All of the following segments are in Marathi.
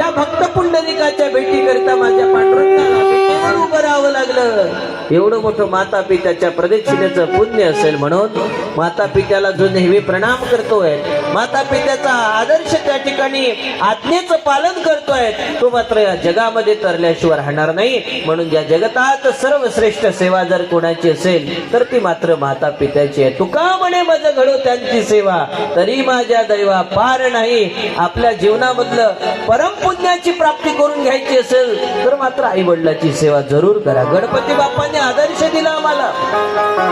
त्या भक्त पुंडलिकाच्या भेटी करता माझ्या पांडुरंगाला भेटीवर उभं राहावं लागलं. एवढं मोठं माता पित्याच्या प्रदक्षिणेचं पुण्य असेल म्हणून माता पित्याला जो नेहमी प्रणाम करतोय माता पित्याचा आदर्श त्या ठिकाणी आज्ञेचं पालन करतोय तो मात्र या जगामध्ये तरल्याशिवाय राहणार नाही. म्हणून या जगतात सर्वश्रेष्ठ सेवा जर कोणाची असेल तर ती मात्र माता पित्याची आहे. तुका म्हणे माझं घडो त्यांची सेवा तरी माझ्या दैवा पार नाही. आपल्या जीवनामधलं परमपुण्याची प्राप्ती करून घ्यायची असेल तर मात्र आई वडिलाची सेवा जरूर करा. गणपती बाप्पाने आदर्श दिला आम्हाला.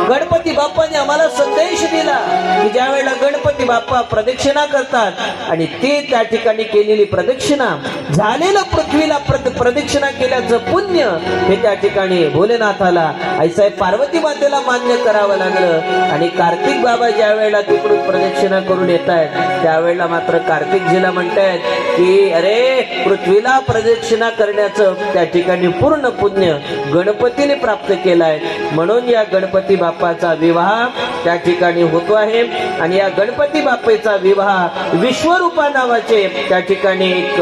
गणपती बाप्पाने आम्हाला संदेश दिला की ज्या वेळेला गणपती बाप्पा प्रदक्षिणा करतात आणि ते त्या ठिकाणी केलेली प्रदक्षिणा झालेलं पृथ्वीला प्रदक्षिणा केल्याचं पुण्य हे त्या ठिकाणी भोलेनाथाला आईसाहेब पार्वती मातेला मान्य करावं लागलं. आणि कार्तिक बाबा ज्या वेळेला तिकडून प्रदक्षिणा करून येत आहेत त्यावेळेला मात्र कार्तिकजीला म्हणतायत की अरे पृथ्वीला प्रदक्षिणा करण्याचं त्या ठिकाणी पूर्ण पुण्य गणपतीने प्राप्त केलाय. म्हणून या गणपती बाप्पाचा विवाह त्या ठिकाणी होतो आहे. आणि या गणपती बाप्पेचा विवाह विश्वरूपा नावाचे त्या ठिकाणी एक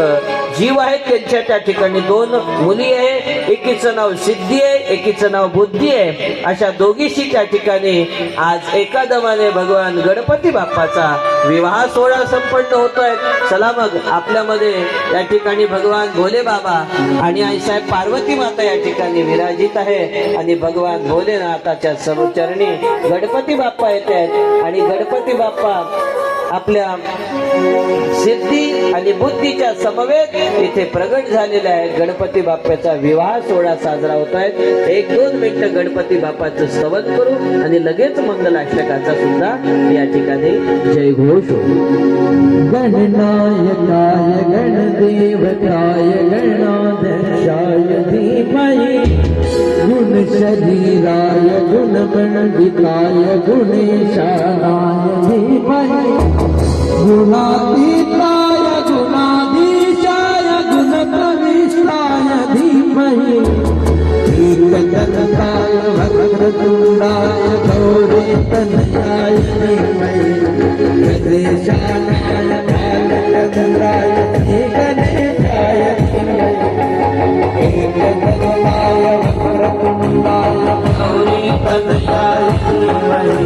जीव आहेत. त्यांच्या त्या ठिकाणी दोन मुली आहे. एकीचं नाव सिद्धी आहे. एकीचं नाव बुद्धी आहे. अशा दोघीशी त्या ठिकाणी आज एका दमाने भगवान गणपती बाप्पाचा विवाह सोहळा संपन्न होतोय. चला मग आपल्यामध्ये या ठिकाणी भगवान भोले बाबा आणि आईसाहेब पार्वती माता या ठिकाणी विराजित आहे. आणि भगवान भोलेनाथाच्या समचरणी गणपती बाप्पा येत आहेत. आणि गणपती बाप्पा आपल्या सिद्धी आणि बुद्धीच्या समवेत इथे प्रगट झालेला आहे. गणपती बाप्पाचा विवाह सोहळा साजरा होत आहे. एक दोन मिनिटं गणपती बाप्पाचं स्तवन करू आणि लगेच मंगलाष्टकाचा सुद्धा या ठिकाणी जय घोष होईल. गणनायकाय गणदेवताय गणाध्यक्षाय धीमहि गुणशरीराय गुणगणविताय गुणेशानाय धीमहि गुणातीताय गुणाधीशाय गुणप्रविष्टाय धीमहि कीर्तनताय वक्रतुण्डाय गौरीतनयाय धीमहि बालचन्द्राय गणेशाय धीमहि कीर्तनताय वक्रतुण्डाय गौरीतनयाय धीमहि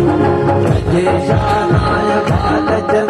गणेशानाय बालचन्द्राय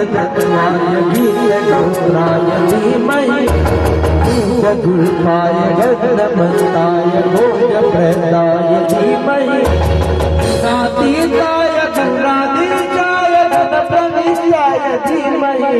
तत्वाय गीत गोत्राय धीमहि गीत गुल्फाय गन्धमन्ताय धीमहि नातीताय गुणाधीशाय गणप्रविष्टाय धीमहि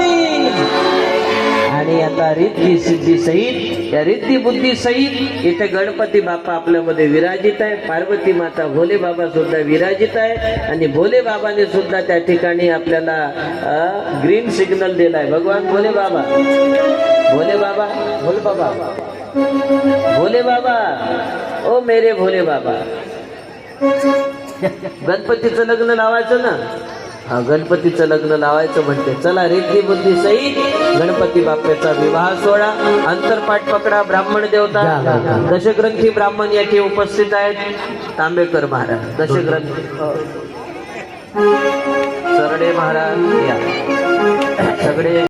होती आणि आता रिद्धी सिद्धी सहित या रिद्धी बुद्धी सहित इथे गणपती बाप्पा आपल्यामध्ये विराजित आहे. पार्वती माता भोले बाबा सुद्धा विराजित आहे. आणि भोले बाबाने सुद्धा त्या ठिकाणी आपल्याला ग्रीन सिग्नल दिलाय. भगवान भोले बाबा. भोले बाबा भोले बाबा. भोले बाबा. ओ मेरे भोले बाबा. गणपतीचं लग्न लावायचं ना? हा गणपतीचं लग्न लावायचं म्हणते. चला रिद्धी बुद्धी सहित गणपती बाप्पाचा विवाह सोहळा. अंतरपाठ पकडा ब्राह्मण देवता. दशग्रंथी ब्राह्मण याठी उपस्थित आहेत. तांबेकर महाराज दशग्रंथी. सरडे महाराज या. सगळे